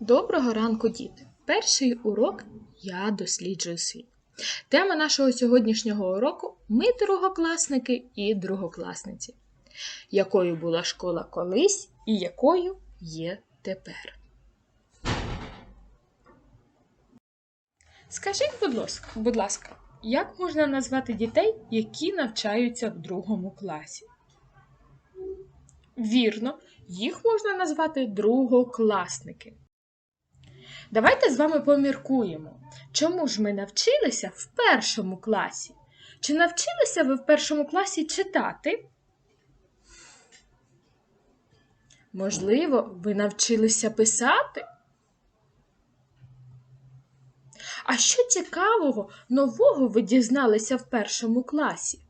Доброго ранку, діти! Перший урок я досліджую світ. Тема нашого сьогоднішнього уроку ми другокласники і другокласниці. Якою була школа колись і якою є тепер. Скажіть, будь ласка, будь ласка, як можна назвати дітей, які навчаються в другому класі? Вірно, їх можна назвати другокласники. Давайте з вами поміркуємо, чому ж ми навчилися в першому класі? Чи навчилися ви в першому класі читати? Можливо, ви навчилися писати? А що цікавого, нового ви дізналися в першому класі?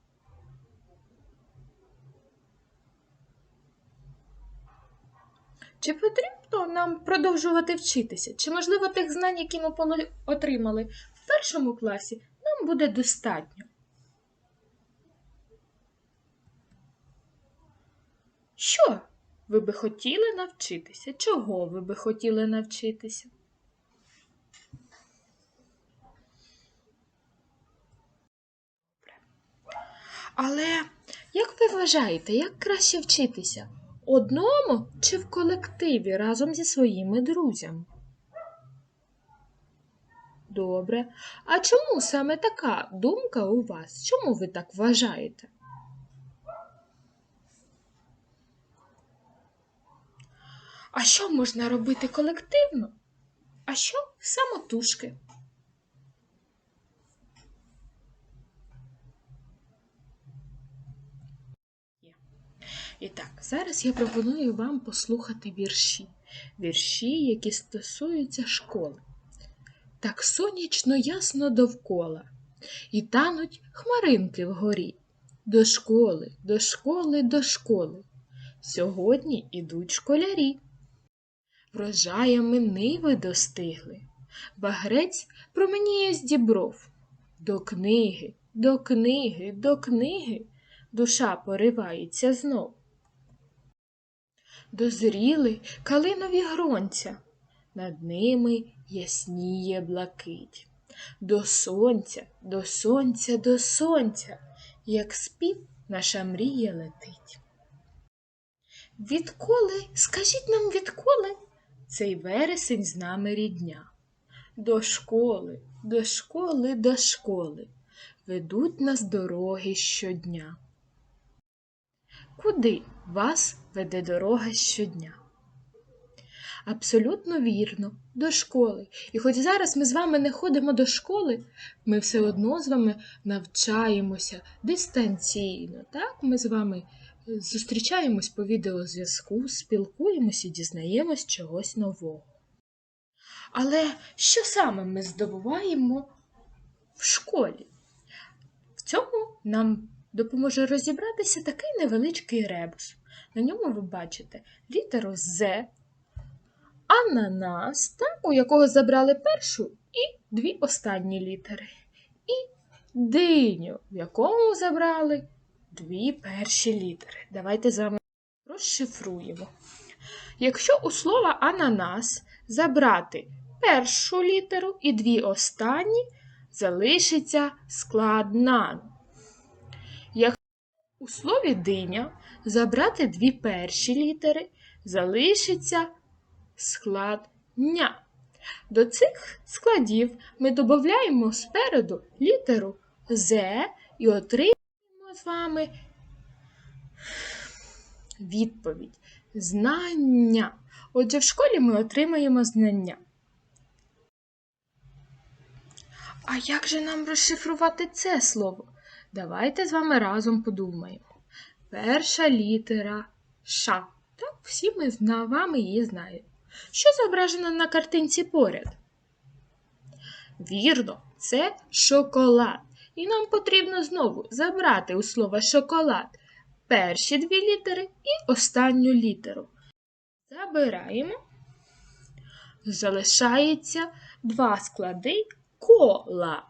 Чи потрібно нам продовжувати вчитися? Чи, можливо, тих знань, які ми отримали в першому класі, нам буде достатньо? Що ви би хотіли навчитися? Чого ви би хотіли навчитися? Але як ви вважаєте, як краще вчитися? Одному чи в колективі разом зі своїми друзями? Добре. А чому саме така думка у вас? Чому ви так вважаєте? А що можна робити колективно? А що самотужки? І так, зараз я пропоную вам послухати вірші. Вірші, які стосуються школи. Так сонячно ясно довкола, і тануть хмаринки вгорі. До школи, до школи, до школи. Сьогодні ідуть школярі. Врожаями ниви достигли. Багрець променіє з дібров. До книги, до книги, до книги душа поривається знов. Дозріли калинові гронця, над ними ясніє блакить. До сонця, до сонця, до сонця, як спів наша мрія летить. Відколи, скажіть нам, відколи цей вересень з нами рідня? До школи, до школи, до школи ведуть нас дороги щодня. Куди вас веде дорога щодня? Абсолютно вірно, до школи. І хоч зараз ми з вами не ходимо до школи, ми все одно з вами навчаємося дистанційно. Так, ми з вами зустрічаємось по відеозв'язку, спілкуємося і дізнаємось чогось нового. Але що саме ми здобуваємо в школі? В цьому нам допоможе розібратися такий невеличкий ребус. На ньому ви бачите літеру З, ананас, так, у якого забрали першу і дві останні літери. І диню, в якому забрали дві перші літери. Давайте з вами розшифруємо. Якщо у слова ананас забрати першу літеру і дві останні, залишиться склад нан. Якщо у слові диня забрати дві перші літери, залишиться склад ня. До цих складів ми додаємо спереду літеру З і отримуємо з вами відповідь знання. Отже, в школі ми отримаємо знання. А як же нам розшифрувати це слово? Давайте з вами разом подумаємо. Перша літера Ш. Так, всі ми з вами її знаємо. Що зображено на картинці поряд? Вірно, це шоколад. І нам потрібно знову забрати у слово шоколад перші дві літери і останню літеру. Забираємо. Залишається два склади кола.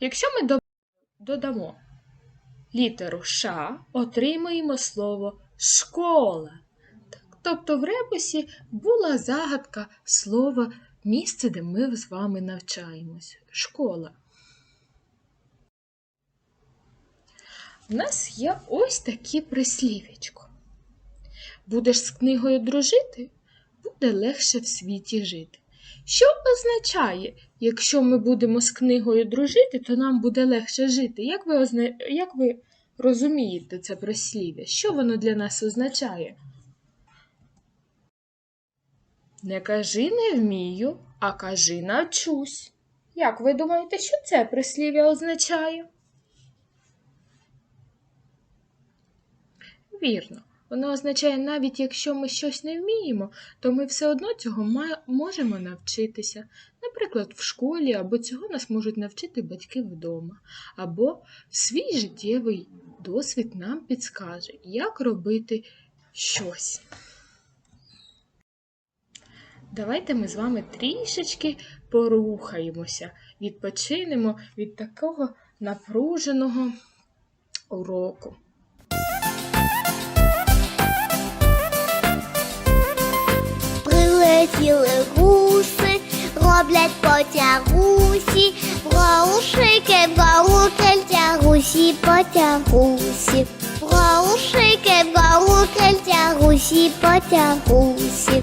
Якщо ми додамо літеру Ш, отримаємо слово школа. Тобто в ребусі була загадка слова місце, де ми з вами навчаємось. Школа. У нас є ось такі прислів'ячко. Будеш з книгою дружити, буде легше в світі жити. Що означає, якщо ми будемо з книгою дружити, то нам буде легше жити? Як ви, озна... Як ви розумієте це прислів'я? Що воно для нас означає? Не кажи не вмію, а кажи навчусь. Як ви думаєте, що це прислів'я означає? Вірно, воно означає, навіть якщо ми щось не вміємо, то ми все одно цього можемо навчитися. Наприклад, в школі, або цього нас можуть навчити батьки вдома, або свій життєвий досвід нам підскаже, як робити щось. Давайте ми з вами трішечки порухаємося, відпочинемо від такого напруженого уроку. Прилетіли гуси, роблять потягусі, Браушики, браукельтя, гусі потягусі, Браушики, браукельтя, гусі потягусі.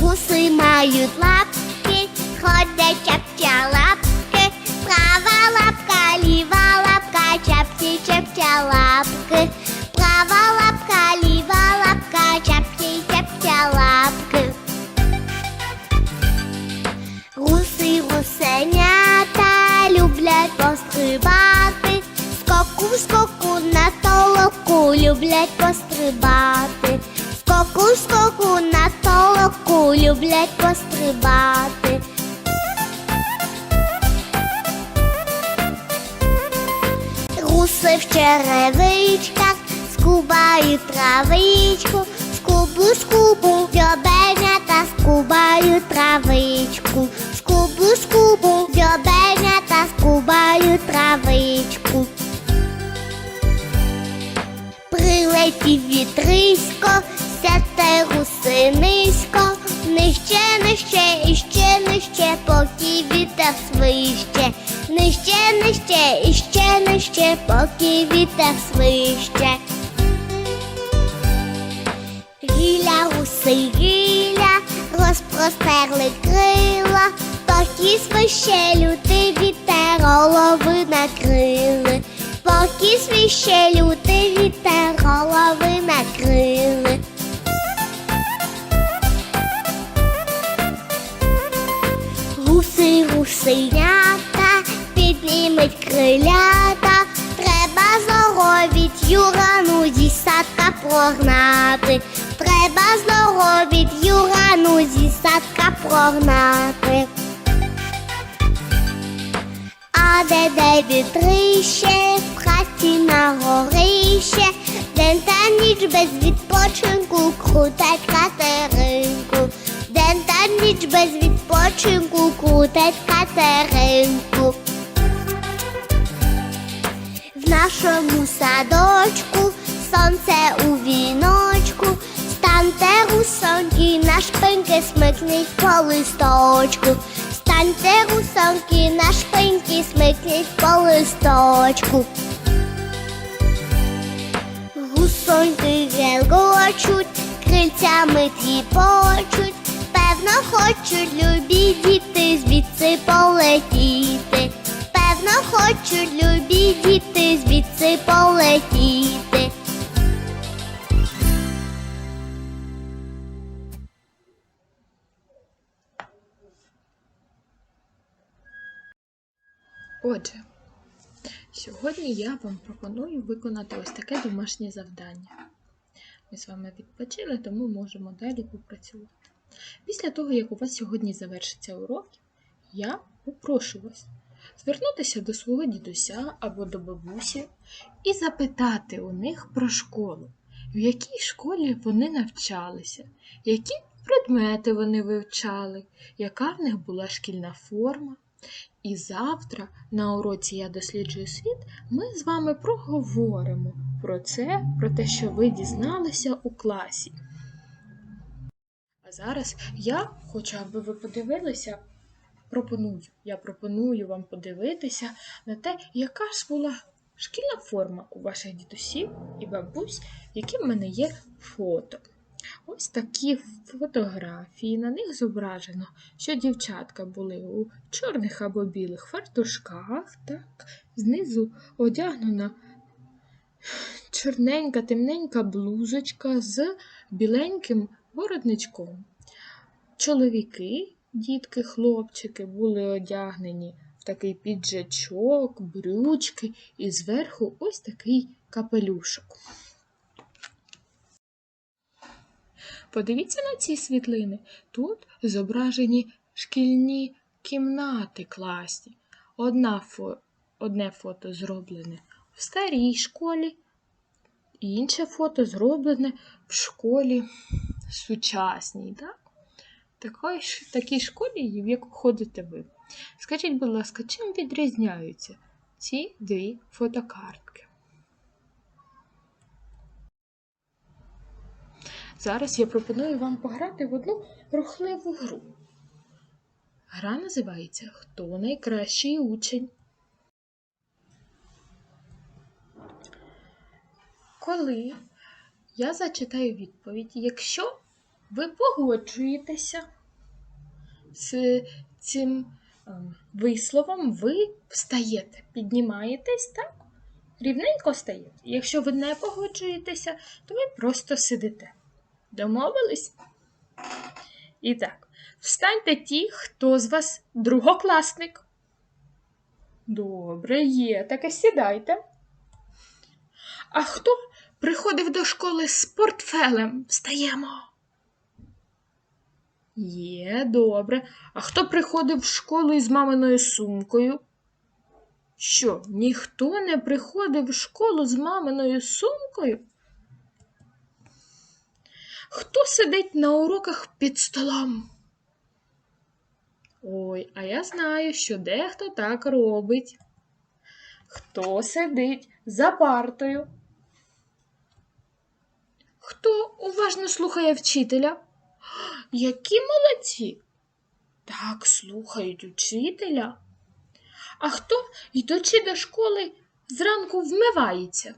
Гуси мають лапки, ходять чапча лапки, права лапка, ліва лапка, чапці чапча лапки, права лапка, люблять пострибати, скоку скоку на толоку люблять пострибати. Гуси в черевичках скубають травичку, скубу, скубу, дьобенята скубають травичку, скубу, скубу, дьобенята скубають травичку. Прилетів вітрисько, сяте гуси низько, нижче, нижче, і ще нижче, поки вітер свище, нижче, нижче, і ще нижче, поки вітер свище. Гіля, гуси, гіля, розпростерли крила, поки свище лютий вітер голови накрили, поки свище лютий вітер голови накрили. Гуси, гусенята, піднімуть крилята, треба здоровіть юрану зі садка прогнати, треба здоровіть юрану зі садка прогнати. А де де вітрище, хаті на горище, день та ніч без відпочинку, крутать катеринку, день та ніч без відпочинку, крутать катеринку. В нашому садочку сонце у віночку, станьте русоньки, на шпиньки смикніть по листочку. Станьте русоньки, на шпиньки смикніть по листочку. Гусоньки гелгочуть, крильцями тріпочуть, певно, хочуть любі діти звідси полетіти. Певно, хочуть любі діти звідси полетіти. Отже, сьогодні я вам пропоную виконати ось таке домашнє завдання. Ми з вами відпочили, тому можемо далі попрацювати. Після того, як у вас сьогодні завершиться урок, я попрошу вас звернутися до свого дідуся або до бабусі і запитати у них про школу, в якій школі вони навчалися, які предмети вони вивчали, яка в них була шкільна форма. І завтра на уроці Я досліджую світ ми з вами проговоримо про це, про те, що ви дізналися у класі. А зараз я хочу, аби ви подивилися, пропоную, я пропоную вам подивитися на те, яка ж була шкільна форма у ваших дідусів і бабусь, які в мене є фото. Ось такі фотографії. На них зображено, що дівчатка були у чорних або білих фартушках, так, знизу одягнена чорненька, темненька блузочка з біленьким воротничком. Чоловіки, дітки, хлопчики були одягнені в такий піджачок, брючки і зверху ось такий капелюшок. Подивіться на ці світлини. Тут зображені шкільні кімнати класні. Одна фо... Одне фото зроблене в старій школі, інше фото зроблене в школі сучасній. Так? Такої, ж- такій школі, в яку ходите ви. Скажіть, будь ласка, чим відрізняються ці дві фотокартки? Зараз я пропоную вам пограти в одну рухливу гру. Гра називається Хто найкращий учень. Коли я зачитаю відповідь, якщо ви погоджуєтеся з цим ем, висловом, ви встаєте, піднімаєтесь, так? Рівненько стаєте. Якщо ви не погоджуєтеся, то ви просто сидите. Домовились? І так, встаньте ті, хто з вас другокласник. Добре, є, таке сідайте. А хто приходив до школи з портфелем? Встаємо. Є, добре. А хто приходив в школу із маминою сумкою? Що, ніхто не приходив в школу з маминою сумкою? Хто сидить на уроках під столом? Ой, а я знаю, що дехто так робить. Хто сидить за партою? Хто уважно слухає вчителя? Які молодці! Так слухають учителя. А хто, йдучи до школи, зранку вмивається?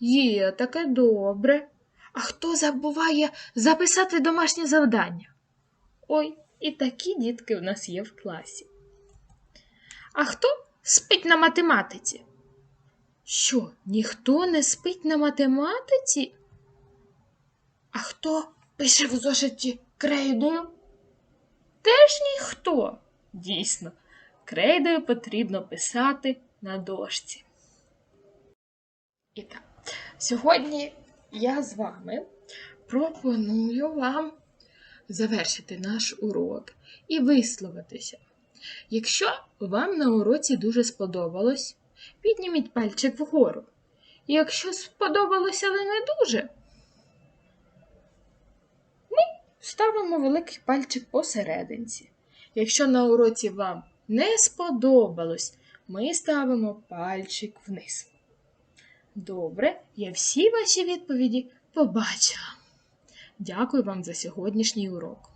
Є таке добре. А хто забуває записати домашнє завдання? Ой, і такі дітки в нас є в класі. А хто спить на математиці? Що, ніхто не спить на математиці? А хто пише в зошиті крейдою? Теж ніхто. Дійсно, крейдою потрібно писати на дошці. І так, сьогодні я з вами пропоную вам завершити наш урок і висловитися. Якщо вам на уроці дуже сподобалось, підніміть пальчик вгору. Якщо сподобалось, але не дуже, ми ставимо великий пальчик посерединці. Якщо на уроці вам не сподобалось, ми ставимо пальчик вниз. Добре, я всі ваші відповіді побачила. Дякую вам за сьогоднішній урок.